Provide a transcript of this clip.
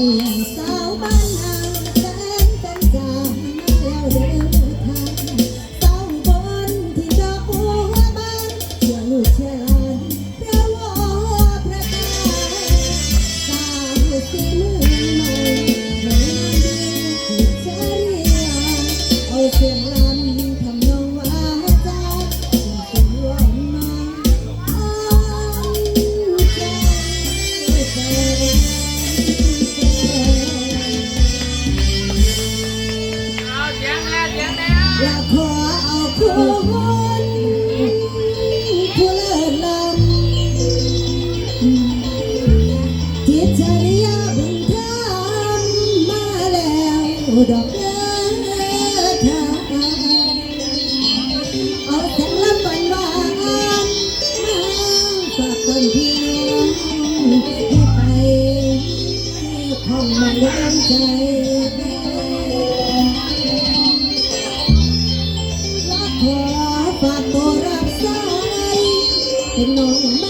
yang. อยากขอเอคนผู้เลิศล้ำจิตจริยาบุญธรรมมาแล้วดอกเดือดเอาแสงลำวันวานฝากคนพี่น้อให้ไปของมัน ฝากตัรับสายเป็นน้องขอ